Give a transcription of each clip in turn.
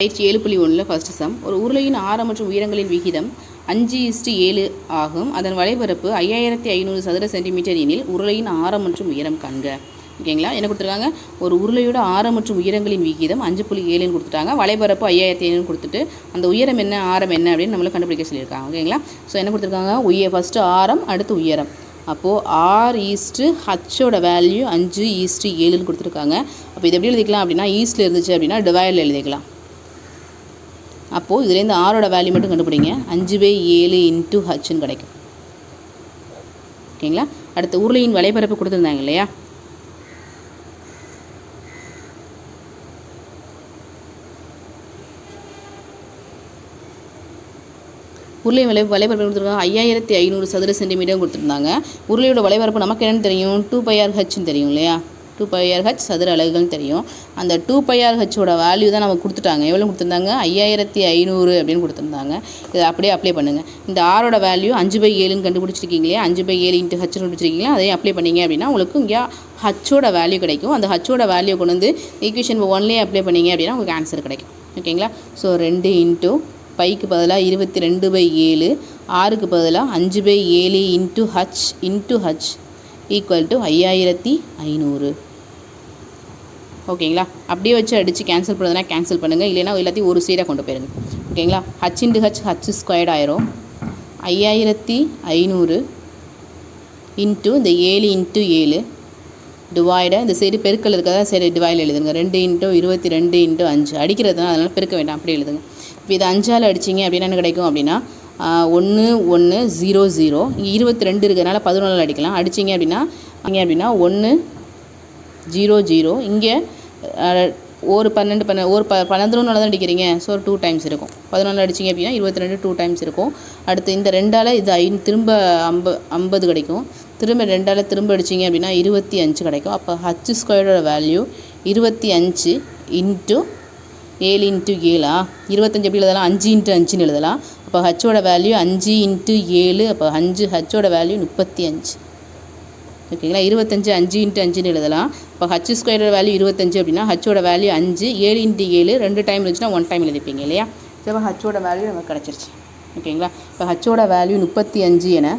பயிற்சி ஏழு புள்ளி ஒன்றில் ஃபர்ஸ்ட் சம் ஒரு உருளையின் ஆரம் மற்றும் உயரங்களின் விகிதம் அஞ்சு இஸ்டு ஏழு ஆகும். அதன் வலைபரப்பு ஐயாயிரத்தி ஐநூறு சதுர சென்டிமீட்டர் எனில் உருளையின் ஆரம் மற்றும் உயரம் காண்க. ஓகேங்களா என்ன கொடுத்துருக்காங்க? ஒரு உருளையோட ஆரம் மற்றும் உயரங்களின் விகிதம் அஞ்சு புள்ளி ஏழுன்னு கொடுத்துட்டாங்க. வலைபரப்பு ஐயாயிரத்தி ஐநூறு கொடுத்துட்டு அந்த உயரம் என்ன ஆரம் என்ன அப்படின்னு நம்மளை கண்டுபிடிக்க சொல்லியிருக்காங்க. ஓகேங்களா ஸோ என்ன கொடுத்துருக்காங்க? உய ஃபஸ்ட்டு ஆரம் அடுத்து உயரம். அப்போது ஆர் ஈஸ்ட்டு ஹச்சோட வேல்யூ அஞ்சு ஈஸ்ட்டு ஏழுன்னு கொடுத்துருக்காங்க. அப்போ இது எப்படி எழுதிக்கலாம் அப்படின்னா ஈஸ்ட்டில் இருந்துச்சு அப்படின்னா டிவைடில் எழுதிக்கலாம். அப்போது இதுலேருந்து ஆரோட வேல்யூ மட்டும் கண்டுபிடிங்க. அஞ்சு பை ஏழு இன்ட்டு ஹச்னு கிடைக்கும். ஓகேங்களா? அடுத்து உருளையின் வலைபரப்பு கொடுத்துருந்தாங்க இல்லையா? உருளை வலை வலைபரப்பு கொடுத்துருக்காங்க. ஐயாயிரத்தி ஐநூறு சதுர சென்டிமீட்டர் கொடுத்துருந்தாங்க. உருளையோட வலைபரப்பு நமக்கு என்னென்னு தெரியும்? டூ பைஆர் ஹச்னு தெரியும் இல்லையா? டூ பைஆர் ஹச் சதுர அலகுகள்னு தெரியும். அந்த டூ பைஆர் ஹச்சோட வேல்யூ தான் நமக்கு கொடுத்துட்டாங்க. எவ்வளோ கொடுத்துருந்தாங்க? ஐயாயிரத்தி ஐநூறு அப்படின்னு கொடுத்துருந்தாங்க. இதை அப்படியே அப்ளை பண்ணுங்கள் இந்த ஆரோட வேல்யூ அஞ்சு பை ஏழுன்னு கண்டுபிடிச்சிருக்கீங்களே? அஞ்சு பை ஏழு இன்ட்டு ஹச் கண்டுபிடிச்சிருக்கீங்களா? அதையும் அப்ளை பண்ணீங்க அப்படின்னா உங்களுக்கு இங்கே ஹச்சோட வேல்யூ கிடைக்கும். அந்த ஹச்சோட வேல்யூ கொண்டு வந்து ஈக்குவேஷன் ஒன்லேயே அப்ளை பண்ணீங்க அப்படின்னா உங்களுக்கு ஆன்சர் கிடைக்கும். ஓகேங்களா? ஸோ ரெண்டு இன்ட்டு பைக்கு பதிலாக இருபத்தி ரெண்டு பை ஏழு ஆறுக்கு பதிலாக அஞ்சு பை ஏழு into H into H equal to ஐயாயிரத்தி ஐநூறு. ஓகேங்களா? அப்படியே வச்சு அடித்து கேன்சல் பண்ணுறதுனா கேன்சல் பண்ணுங்கள் இல்லைனா எல்லாத்தையும் ஒரு சைடாக கொண்டு போயிருங்க. ஓகேங்களா? H into H H squared ஆயிரும். ஐயாயிரத்தி ஐநூறு இன்ட்டு இந்த ஏழு இன்ட்டு ஏழு டிவைடை இந்த சைடு பெருக்கல் இருக்கிறதா சரி டிவைடில் எழுதுங்க. ரெண்டு இன்ட்டு இருபத்தி ரெண்டு இன்ட்டு அஞ்சு. அடிக்கிறது தான் அதனால் பெருக்க வேண்டாம். அப்படி எழுதுங்க. இப்போ இது அஞ்சால் அடிச்சிங்க அப்படின்னா என்ன கிடைக்கும் அப்படின்னா ஒன்று ஒன்று ஜீரோ ஜீரோ இங்கே இருபத்தி ரெண்டு இருக்கிறதுனால பதினொன்றில் அடிக்கலாம். அடிச்சிங்க அப்படின்னா இங்கே அப்படின்னா ஒன்று ஜீரோ ஜீரோ. இங்கே ஒரு பன்னெண்டு பன்ன ஒரு ப பன்னெண்டு தான் அடிக்கிறீங்க. ஸோ டூ டைம்ஸ் இருக்கும். பதினொன்று அடிச்சிங்க அப்படின்னா இருபத்தி ரெண்டு டூ டைம்ஸ் இருக்கும். அடுத்து இந்த ரெண்டால் இது ஐ திரும்ப ஐம்ப ஐம்பது கிடைக்கும். திரும்ப ரெண்டால் திரும்ப அடிச்சிங்க அப்படின்னா இருபத்தி அஞ்சு கிடைக்கும். அப்போ ஹச் ஸ்கொயரோட வேல்யூ இருபத்தி அஞ்சு இன்ட்டு ஏழு இன்ட்டு ஏழா இருபத்தஞ்சு எப்படி எழுதலாம்? அஞ்சு இன்ட்டு அஞ்சுன்னு எழுதலாம். அப்போ ஹச்சோட வேல்யூ அஞ்சு இன்ட்டு ஏழு அப்போ அஞ்சு ஹச்சோட வேல்யூ முப்பத்தி அஞ்சு. ஓகேங்களா? இருபத்தஞ்சு அஞ்சு இன்ட்டு அஞ்சுன்னு எழுதலாம். இப்போ ஹச் ஸ்கொயரோட வேல்யூ இருபத்தஞ்சு அப்படின்னா ஹச்சோட வேல்யூ அஞ்சு ஏழு இன்ட்டு ஏழு ரெண்டு டைம் இருந்துச்சுன்னா ஒன் டைம் எழுதிப்பீங்க இல்லையா? சரி ஹச்சோட வேல்யூ நமக்கு கிடச்சிருச்சு. ஓகேங்களா? இப்போ ஹச்சோட வேல்யூ முப்பத்தி அஞ்சு என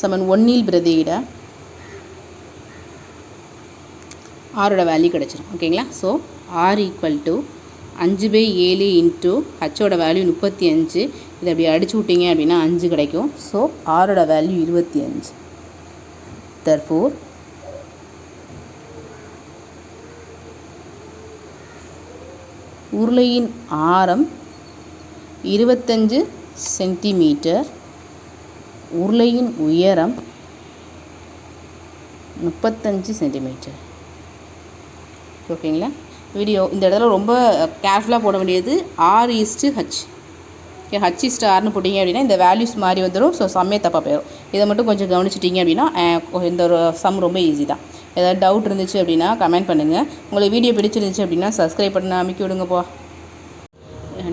சமன் ஒன்னில் பிரதியிட ஆரோட வேல்யூ கிடச்சிரும். ஓகேங்களா? ஸோ ஆர் ஈக்குவல் டு அஞ்சு பை ஏழு இன்ட்டு ஹச்சோட வேல்யூ முப்பத்தி அஞ்சு. இதை அப்படி அடிச்சு விட்டீங்க அப்படின்னா அஞ்சு கிடைக்கும். ஸோ ஆரோட வேல்யூ இருபத்தி அஞ்சு. தர்ஃபோர் உருளையின் ஆரம் இருபத்தஞ்சு சென்டிமீட்டர் உருளையின் உயரம் முப்பத்தஞ்சு சென்டிமீட்டர் ஓகேங்களா வீடியோ இந்த இடத்துல ரொம்ப கேர்ஃபுல்லாக போட வேண்டியது R is H okay H ஸ்டார்னு போட்டிங்க அப்படின்னா இந்த வேல்யூஸ் மாதிரி வந்துடும் ஸோ சம்மே தப்பாக போயிடும் இதை மட்டும் கொஞ்சம் கவனிச்சிட்டிங்க அப்படின்னா இந்த ஒரு சம் ரொம்ப ஈஸி தான். ஏதாவது டவுட் இருந்துச்சு அப்படின்னா கமெண்ட் பண்ணுங்கள் உங்களுக்கு வீடியோ பிடிச்சிருந்துச்சு அப்படின்னா சப்ஸ்கிரைப் பண்ண அமைக்கி விடுங்கப்பா.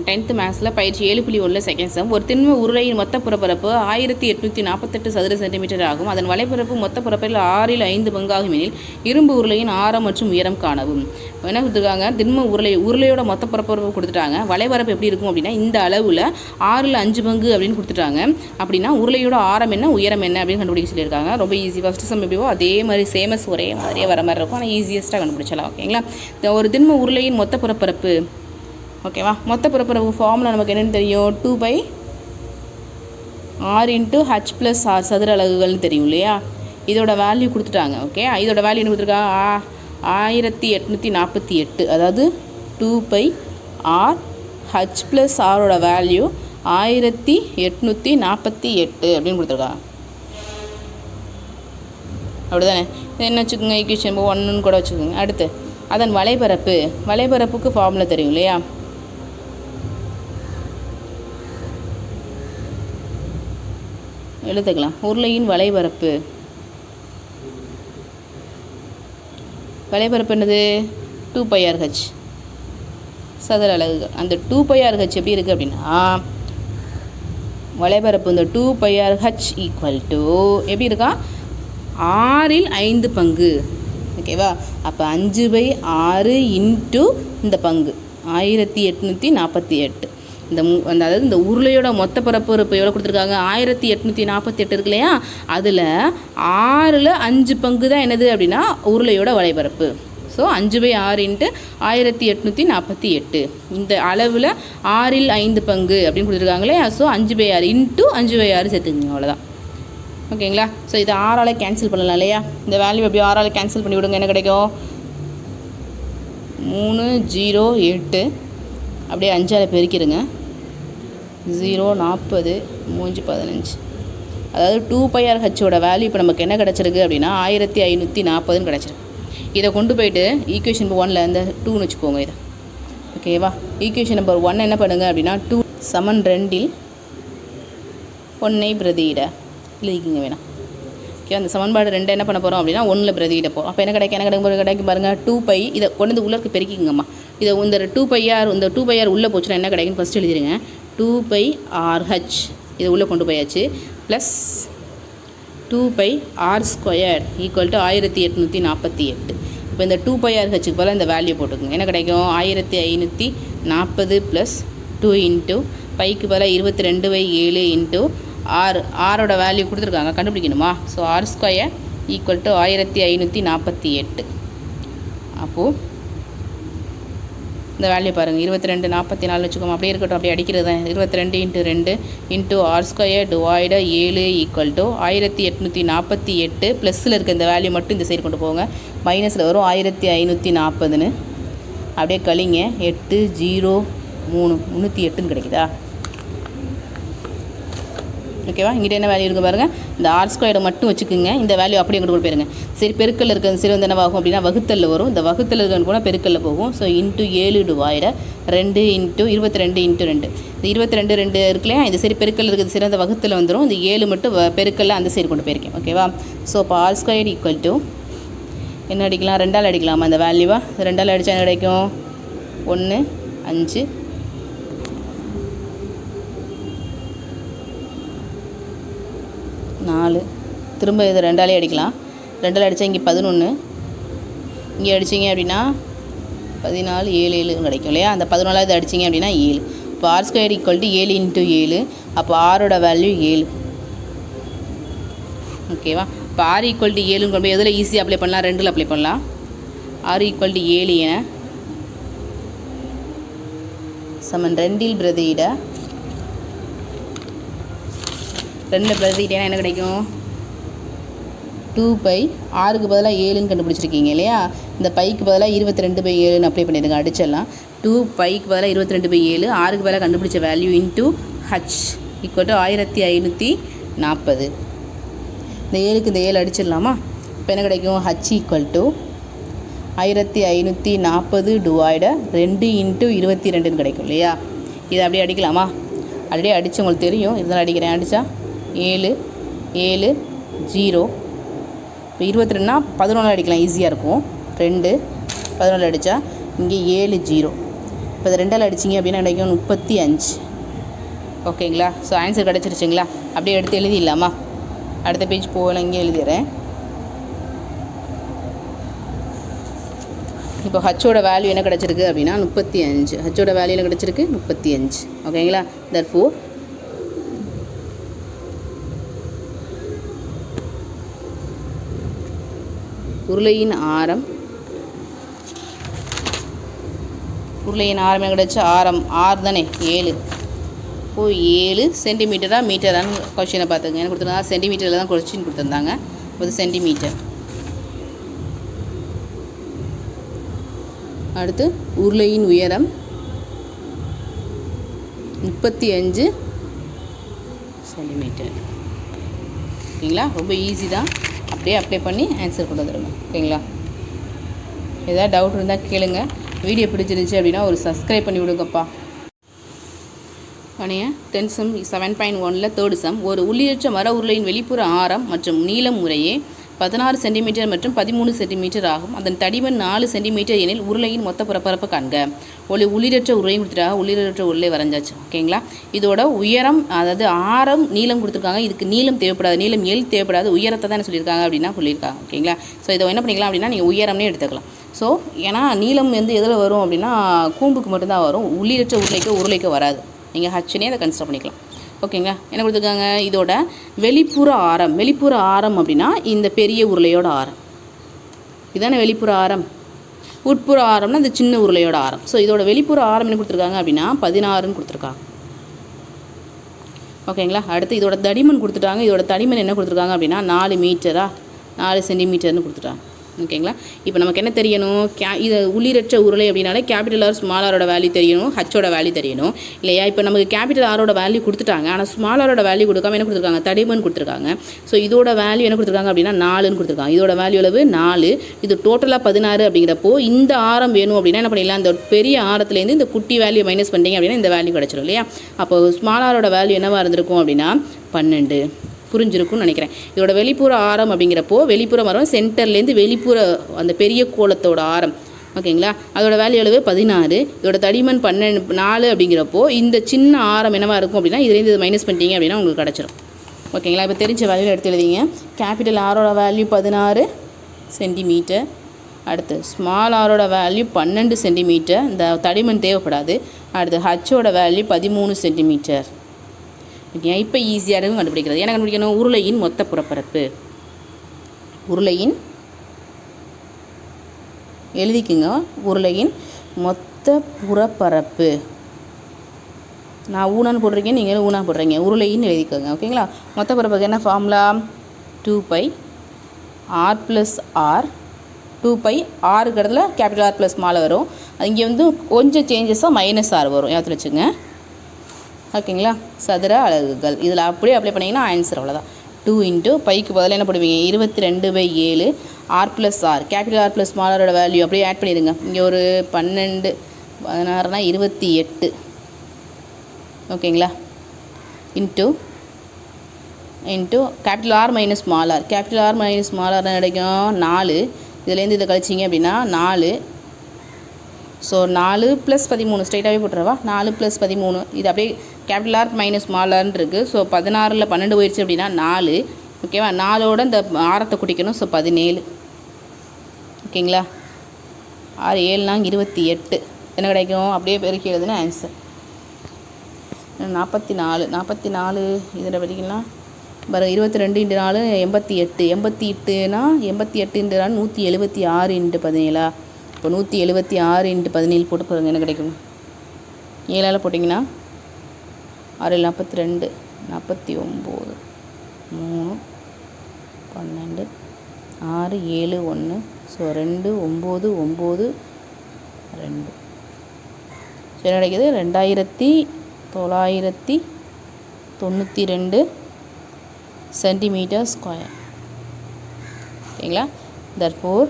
டென்த்து மேக்ஸில் பயிற்சி ஏழு புள்ளி ஒன்றில் செகண்ட் செம் ஒரு திண்ம உருளையின் மொத்த புறப்பரப்பு ஆயிரத்தி எட்நூற்றி நாற்பத்தெட்டு சதுர சென்டிமீட்டர் ஆகும். அதன் வலைப்பரப்பு மொத்த பரப்பில் ஆறில் ஐந்து பங்காகும் எனில் இரும்பு உருளையின் ஆரம் மற்றும் உயரம் காணவும். என்ன கொடுத்துருக்காங்க? திண்ம உருளை உருளையோட மொத்த புறப்பரப்பு கொடுத்துட்டாங்க. வலைப்பரப்பு எப்படி இருக்கும் அப்படின்னா இந்த அளவில் ஆறில் அஞ்சு பங்கு அப்படின்னு கொடுத்துட்டாங்க. அப்படின்னா உருளையோட ஆரம் என்ன உயரம் என்ன அப்படின்னு கண்டுபிடிக்க சொல்லியிருக்காங்க. ரொம்ப ஈஸி ஃபஸ்ட்டு செம் எப்படியோ அதே மாதிரி சேமஸ் ஒரே மாதிரியே வர மாதிரி இருக்கும். ஆனால் ஈஸியஸ்ட்டாக கண்டுபிடிச்சலாம் ஓகேங்களா ஒரு திண்ம உருளையின் மொத்த புறப்பரப்பு ஓகேவா மொத்த புறப்பரப்பு ஃபார்முலா நமக்கு என்னென்னு தெரியும்? Two pi R into H plus R சதுர அலகுகள்னு தெரியும் இல்லையா? இதோட வேல்யூ கொடுத்துட்டாங்க ஓகே இதோட வேல்யூ என்ன கொடுத்துருக்கா? ஆயிரத்தி எட்நூற்றி நாற்பத்தி எட்டு. அதாவது two pi R H plus ஆரோட வேல்யூ ஆயிரத்தி எட்நூற்றி நாற்பத்தி எட்டு அப்படின்னு கொடுத்துருக்காங்க அப்படி தானே என்ன வச்சுக்கோங்க ஈக்குவேஷன் ஒன்றுன்னு கூட வச்சுக்கோங்க. அடுத்து அதன் வலைபரப்பு வலைபரப்புக்கு ஃபார்முலா தெரியும் இல்லையா? எழுதுக்கலாம். உருளையின் வலைபரப்பு. வலைபரப்பு என்னது? டூ பையார் ஹச் சதுர அலகுகள் அந்த டூ பையார் ஹச் எப்படி இருக்குது அப்படின்னா வலைபரப்பு இந்த two pi R H equal to எப்படி இருக்கா? ஆறில் ஐந்து பங்கு. ஓகேவா அப்போ அஞ்சு பை ஆறு இன்ட்டு இந்த பங்கு. ஆயிரத்தி எட்நூற்றி நாற்பத்தி எட்டு. இந்த மு அந்த அதாவது இந்த உருளையோட மொத்த பரப்பரப்பு எவ்வளோ கொடுத்துருக்காங்க? ஆயிரத்தி எட்நூற்றி நாற்பத்தி எட்டு இருக்கு இல்லையா? அதில் ஆறில் அஞ்சு பங்கு தான் என்னது அப்படின்னா? உருளையோட வலைபரப்பு ஸோ அஞ்சு பை ஆறு இன்ட்டு ஆயிரத்தி எட்நூற்றி நாற்பத்தி எட்டு. இந்த அளவில் ஆறில் ஐந்து பங்கு அப்படின்னு கொடுத்துருக்காங்களே ஸோ அஞ்சு பை ஆறு இன்ட்டு அஞ்சு பை ஆறு சேர்த்துக்குங்க அவ்வளோதான் ஓகேங்களா? ஸோ இதை ஆறால் கேன்சல் பண்ணலாம் இல்லையா? இந்த வேல்யூ எப்படி ஆறால் கேன்சல் பண்ணி விடுங்க என்ன கிடைக்கும்? மூணு ஜீரோ எட்டு. அப்படியே அஞ்சால் பெருக்கிடுங்க. ஜீரோ நாற்பது மூஞ்சு பதினஞ்சு. அதாவது டூ பைஆர் ஹச்சோட வேல்யூ இப்போ நமக்கு என்ன கிடச்சிருக்கு அப்படின்னா ஆயிரத்தி ஐநூற்றி நாற்பதுன்னு கிடச்சிருக்கு. இதை கொண்டு போயிட்டு ஈக்குவேஷன் நம்பர் ஒனில் இந்த டூன்னு வச்சுக்கோங்க இதை. ஓகேவா ஈக்குவேஷன் நம்பர் ஒன் என்ன பண்ணுங்கள் அப்படின்னா டூ சமன் ரெண்டில் ஒன்னை பிரதியிட எழுதிக்கிங்க வேணாம். ஓகே அந்த சமன்பாடு ரெண்டு என்ன பண்ண போகிறோம் அப்படின்னா ஒன்றில் பிரதியிட போகிறோம் அப்போ என்ன கிடைக்கும்? என்ன கிடைக்கும்? கிடைக்கும் பாருங்கள் டூ பை இதை கொண்டு வந்து உள்ளே பெருக்கிக்கங்கம்மா. இதை இந்த டூ பையார் இந்த டூ பையார் உள்ளே போச்சுன்னா என்ன கிடைக்குன்னு ஃபஸ்ட் எழுதிருங்க. டூ பை ஆர்ஹெச் இதை உள்ளே கொண்டு போயாச்சு. Plus two pi R square equal to ஆயிரத்தி எட்நூற்றி நாற்பத்தி எட்டு. இப்போ இந்த டூ பை ஆர் ஹெச்சுக்கு பதிலாக இந்த வேல்யூ போட்டுக்கோங்க. என்ன கிடைக்கும்? ஆயிரத்தி ஐநூற்றி நாற்பது ப்ளஸ் டூ இன்ட்டு பைக்கு பதிலாக இருபத்தி ரெண்டு பை ஏழு இன்ட்டு ஆறு ஆரோட வேல்யூ கொடுத்துருக்காங்க கண்டுபிடிக்கணுமா? So R square equal to ஆயிரத்தி ஐநூற்றி நாற்பத்தி எட்டு. அப்போது இந்த வேல்யூ பாருங்கள் இருபத்தி ரெண்டு நாற்பத்தி நாலு வச்சுக்கோங்க. அப்படியே இருக்கட்டும் அப்படியே அடிக்கிறது தான். இருபத்தி ரெண்டு இன்ட்டு ரெண்டு இன்ட்டு ஆர் ஸ்கொயர் டிவைட ஏழு ஈக்குவல் டு ஆயிரத்தி எட்நூற்றி நாற்பத்தி எட்டு ப்ளஸில் இருக்க இந்த வேல்யூ மட்டும் இந்த சைடு கொண்டு போங்க. மைனஸில் வரும் ஆயிரத்தி ஐநூற்றி நாற்பதுன்னு அப்படியே கழிங்க எட்டு ஜீரோ மூணு முந்நூற்றி எட்டுன்னு கிடைக்குதா? ஓகேவா? இங்கிட்ட என்ன வேல்யூ இருக்குது பாருங்கள் இந்த ஆர் ஸ்கொயரை மட்டும் வச்சுக்கோங்க. இந்த வேல்யூ அப்படியே கொண்டு போய் போயிருங்க சரி பெருக்கல் இருக்கிறது சிறு வந்து என்னவாகும் அப்படின்னா வகுத்தலில் வரும். இந்த வகுத்தல் இருக்கிறது கூட பெருக்கல்ல போகும். ஸோ இன்ட்டு ஏழு டிவைட ரெண்டு இன்ட்டு இருபத்தி ரெண்டு இன்ட்டு ரெண்டு. இந்த இருபத்தி ரெண்டு ரெண்டு இருக்குல்லையா இந்த சரி பெருக்கல் இருக்கிறது சிறு அந்த வகுத்தில் வந்துடும் இந்த ஏழு மட்டும் பெருக்கல்ல அந்த சைடு கொண்டு போயிருக்கேன். ஓகேவா? ஸோ இப்போ ஆர் ஸ்கொயர் ஈக்குவல் டு என்ன அடிக்கலாம்? ரெண்டால் அடிக்கலாமா? அந்த வேல்யூவா ரெண்டால் அடித்தா என்ன கிடைக்கும் ஒன்று அஞ்சு நாலு. திரும்ப இது ரெண்டாலே அடிக்கலாம். ரெண்டால் அடித்தா இங்கே பதினொன்று இங்கே அடித்தீங்க அப்படின்னா பதினாலு ஏழு ஏழு கிடைக்கும் இல்லையா? அந்த பதினாலாவது அடித்தீங்க அப்படின்னா ஏழு. இப்போ ஆர் ஸ்கொயர் ஈக்குவல் டு ஏழு இன்ட்டு ஏழு. அப்போ ஆரோட வேல்யூ ஏழு. ஓகேவா இப்போ ஆர் ஈக்குவல் டு ஏழுன்னு கொண்டு போய் எதில் ஈஸியாக அப்ளை பண்ணலாம்? ரெண்டில் அப்ளை பண்ணலாம். ஆர் ஈக்குவல் டு ஏழு என. சமன் ரெண்டில் பிரதியிட ரெண்டில் பிரதிக்கிட்டேன்னா என்ன கிடைக்கும்? டூ பை ஆறுக்கு பதிலாக ஏழுன்னு கண்டுபிடிச்சிருக்கீங்க இல்லையா? இந்த பைக்கு பதிலாக இருபத்தி ரெண்டு பை ஏழுன்னு அப்ளை பண்ணிடுங்க அடிச்சிடலாம். டூ பைக்கு பதிலாக இருபத்தி ரெண்டு பை ஏழு ஆறுக்கு பதிலாக கண்டுபிடிச்ச value into H equal to ஆயிரத்தி ஐநூற்றி நாற்பது இந்த ஏழுக்கு இந்த ஏழு அடிச்சிடலாமா? இப்போ என்ன கிடைக்கும்? ஹச் ஈக்குவல் டு ஆயிரத்தி ஐநூற்றி நாற்பது டிவைட ரெண்டு இன்ட்டு இருபத்தி ரெண்டுன்னு கிடைக்கும் இல்லையா? இதை அப்படியே அடிக்கலாமா? ஆல்ரெடி அடித்து உங்களுக்கு தெரியும். இருந்தாலும் அடிக்கிறேன் அடித்தா ஏழு ஏழு ஜீரோ. இப்போ இருபத்தி ரெண்டுனா பதினொன்று அடிக்கலாம் ஈஸியாக இருக்கும். ரெண்டு பதினொன்று அடித்தா இங்கே ஏழு ஜீரோ. இப்போ இது ரெண்டால் அடிச்சிங்க அப்படின்னா கிடைக்கும்? முப்பத்தி அஞ்சு. ஓகேங்களா? ஸோ ஆன்சர் கிடச்சிருச்சுங்களா? அப்படியே எடுத்து எழுதிடலாமா? அடுத்த பேஜ் போகல இங்கே எழுதிடுறேன். இப்போ ஹச்சோட வேல்யூ என்ன கிடச்சிருக்கு அப்படின்னா முப்பத்தி அஞ்சு. ஹச்சோட வேல்யூ என்ன கிடச்சிருக்கு? முப்பத்தி அஞ்சு. ஓகேங்களா? தர்ஃபோர் உருளையின் ஆரம். உருளையின் ஆரம் கிடச்சி? ஆரம். ஆறு தானே? ஏழு. ஓ ஏழு சென்டிமீட்டரா மீட்டரான்னு கொஷினை பார்த்துங்க என்ன கொடுத்துருந்தாங்க சென்டிமீட்டரில் தான் கொஸ்டின் கொடுத்துருந்தாங்க. ஒரு சென்டிமீட்டர் அடுத்து உருளையின் உயரம். முப்பத்தி அஞ்சு சென்டிமீட்டர் ஓகேங்களா ரொம்ப ஈஸி தான். அப்படியே அப்ளை பண்ணி ஆன்சர் கொண்டு வந்துடுங்க ஓகேங்களா? ஏதாவது டவுட் இருந்தால் கேளுங்க. வீடியோ பிடிச்சிருந்துச்சு அப்படின்னா ஒரு சப்ஸ்கிரைப் பண்ணி விடுங்கப்பா. பணிய டென் சம் செவன் பாயிண்ட் ஒனில் தேர்டு சம் ஒரு உள்ளியற்ற மர உருளையின் வெளிப்புற ஆரம் மற்றும் நீளம் முறையே பதினாறு சென்டிமீட்டர் மற்றும் பதிமூணு சென்டிமீட்டர் ஆகும். அதன் தடிமன் நாலு சென்டிமீட்டர் எனில் உருளையின் மொத்த புறப்பரப்பு காண்க. ஒளி உள்ளிரற்ற உருளையும் கொடுத்துட்டாங்க உள்ளீடற்ற உருளை வரைஞ்சாச்சு. ஓகேங்களா? இதோட உயரம் அதாவது ஆரம் நீளம் கொடுத்துருக்காங்க. இதுக்கு நீளம் தேவைப்படாது. நீளம் எல் தேவைப்படாது. உயரத்தை தான் என்ன சொல்லியிருக்காங்க அப்படின்னா சொல்லியிருக்காங்க. ஓகேங்களா? ஸோ இதை என்ன பண்ணிக்கலாம் அப்படின்னா நீங்கள் உயரம்னே எடுத்துக்கலாம். ஸோ ஏன்னா நீளம் வந்து எதில் வரும் அப்படின்னா கூம்புக்கு மட்டும்தான் வரும். உள்ளிரற்ற உருளைக்கு உருளைக்கு வராது. நீங்கள் ஹச்சுனே அதை கன்சிடர் பண்ணிக்கலாம். ஓகேங்களா என்ன கொடுத்துருக்காங்க? இதோட வெளிப்புற ஆரம். வெளிப்புற ஆரம் அப்படின்னா இந்த பெரிய உருளையோட ஆரம். இதானே வெளிப்புற ஆரம்? உட்புற ஆரம்னா இந்த சின்ன உருளையோட ஆரம். ஸோ இதோட வெளிப்புற ஆரம் என்ன கொடுத்துருக்காங்க அப்படின்னா பதினாறுன்னு கொடுத்துருக்காங்க. ஓகேங்களா? அடுத்து இதோட தடிமன் கொடுத்துட்டாங்க. இதோட தடிமன் என்ன கொடுத்துருக்காங்க அப்படின்னா நாலு மீட்டரா? நாலு சென்டிமீட்டர்னு கொடுத்துட்டாங்க. ஓகேங்களா? இப்போ நமக்கு என்ன தெரியணும்? கே இது உள்ளிரற்ற உருளை அப்படின்னாலே கேபிட்டல் ஆர் ஸ்மால் ஆரோட வேல்யூ தெரியணும் ஹச்சோட வேல்யூ தெரியணும். இல்லையா? இப்போ நமக்கு கேபிட்டல் ஆரோட வேல்யூ கொடுத்துட்டாங்க. ஆனால் ஸ்மால் ஆரோட வேல்யூ கொடுக்காம என்ன கொடுத்துருக்காங்க? தடிமன் கொடுத்துருக்காங்க. ஸோ இதோட வேல்யூ என்ன கொடுத்துருக்காங்க அப்படின்னா நாலுன்னு கொடுத்துருக்காங்க. இதோட வேல்யூ அளவு நாலு. இது டோட்டலாக பதினாறு அப்படிங்கிறப்போ இந்த ஆரம் வேணும் அப்படின்னா என்ன பண்ணிடலாம்? இந்த பெரிய ஆரத்துலேருந்து இந்த குட்டி வேல்யூ மைனஸ் பண்ணிட்டீங்க அப்படின்னா இந்த வேல்யூ கிடச்சிடும் இல்லையா? அப்போ ஸ்மால் ஆரோட வேல்யூ என்னவாக இருந்திருக்கும் அப்படின்னா பன்னெண்டு. புரிஞ்சிருக்கும்னு நினைக்கிறேன். இதோட வெளிப்புற ஆரம் அப்படிங்கிறப்போ வெளிப்புறம் மரம் சென்டர்லேருந்து வெளிப்புற அந்த பெரிய கோலத்தோட ஆரம். ஓகேங்களா? அதோட வேல்யூ அளவு பதினாறு. இதோட தடிமன் பன்னெண்டு நாலு அப்படிங்கிறப்போ இந்த சின்ன ஆரம் என்னவாக இருக்கும் அப்படின்னா இதுலேருந்து இது மைனஸ் பண்ணிட்டீங்க அப்படின்னா உங்களுக்கு கிடச்சிரும். ஓகேங்களா? இப்போ தெரிஞ்ச வேல்யூ எடுத்து எழுதிங்க. கேபிட்டல் ஆரோட வேல்யூ பதினாறு சென்டிமீட்டர் அடுத்து ஸ்மால் ஆரோட வேல்யூ பன்னெண்டு சென்டிமீட்டர் இந்த தடிமன் தேவைப்படாது. அடுத்து ஹச்சோட வேல்யூ பதிமூணு சென்டிமீட்டர் ஓகே இப்போ ஈஸியாக கண்டுபிடிக்கிறது. என்ன கண்டுபிடிக்கணும்? உருளையின் மொத்த புறப்பரப்பு. உருளையின் எழுதிக்குங்க. உருளையின் மொத்த புறப்பரப்பு. நான் ஊனான்னு போட்டிருக்கேன் நீங்கள் ஊனா போடுறீங்க உருளையின்னு எழுதிக்கோங்க ஓகேங்களா மொத்த பரப்புக்கு என்ன? Formula two pi R plus R two pi ஆறுக்கு இடத்துல கேபிட்டல் ஆர் ப்ளஸ் மாலை வரும். இங்கே வந்து கொஞ்சம் சேஞ்சஸாக மைனஸ் ஆர் வரும். ஞாபகத்தில் வச்சுங்க ஓகேங்களா? சதுர அலகுகள். இதில் அப்படியே அப்ளை பண்ணிங்கன்னா ஆன்சர் அவ்வளோதான் டூ இன்ட்டு பைக்கு பதிலாக என்ன பண்ணுவீங்க இருபத்தி ரெண்டு பை ஏழு R plus R capital R plus ஸ்மாலரோட value அப்படியே ஆட் பண்ணிடுங்க. இங்கே ஒரு பன்னெண்டு பதினாறுனா இருபத்தி எட்டு. ஓகேங்களா? Into into capital R minus small R capital R minus small R கிடைக்கும்? நாலு. இதுலேருந்து இதை கழிச்சிங்க அப்படின்னா நாலு. ஸோ நாலு ப்ளஸ் பதிமூணு. ஸ்ட்ரைட்டாகவே போட்டுறவா? நாலு ப்ளஸ் பதிமூணு. இது அப்படியே கேபிட்டல் ஆர் மைனஸ் ஸ்மால் இருக்குது ஸோ பதினாறில் பன்னெண்டு போயிடுச்சு அப்படின்னா நாலு. ஓகேவா நாலோட இந்த ஆரத்தை குடிக்கணும். ஸோ பதினேழு. ஓகேங்களா? ஆறு ஏழுனா இருபத்தி எட்டு. என்ன கிடைக்கும்? அப்படியே பெருக்கி எழுதுனா ஆன்சர் நாற்பத்தி நாலு நாற்பத்தி நாலு இதில் படிக்கலாம் வர இருபத்தி ரெண்டு இன்று நாலு எண்பத்தி எட்டு. எண்பத்தி எட்டுனா எண்பத்தி எட்டு இன்று நாள் நூற்றி எழுபத்தி ஆறு இன்ட்டு பதினேழா? இப்போ நூற்றி எழுபத்தி ஆறு இன்ட்டு பதினேழு போட்டு பாருங்கள் என்ன கிடைக்கும்? ஏழால் போட்டிங்கன்னா ஆறு நாற்பத்தி ரெண்டு நாற்பத்தி ஒம்பது மூணு பன்னெண்டு ஆறு ஏழு ஒன்று ஸோ ரெண்டு ஒம்பது ஒம்பது ரெண்டு. ஸோ என்ன ரெண்டாயிரத்தி தொள்ளாயிரத்தி தொண்ணூற்றி ரெண்டு சென்டிமீட்டர் ஸ்கொயர். ஓகேங்களா? தர்ஃபோர்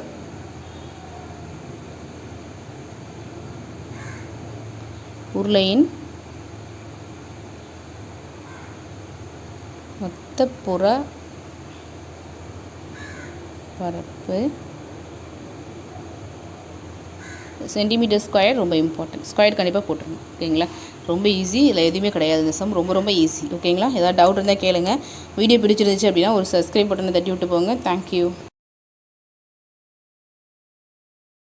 உருளையின் மொத்த புற பரப்பு சென்டிமீட்டர் ஸ்கொயர் ரொம்ப இம்பார்ட்டன்ட் ஸ்கொயர் கண்டிப்பாக போட்டுருணும். ஓகேங்களா? ரொம்ப ஈஸி இல்லை எதுவுமே கிடையாது இந்த சம் ரொம்ப ரொம்ப ஈஸி ஓகேங்களா? ஏதாவது டவுட் இருந்தால் கேளுங்க. வீடியோ பிடிச்சிருந்துச்சு அப்படின்னா ஒரு சப்ஸ்கிரைப் பட்டனை தட்டி விட்டு போங்க. தேங்க்யூ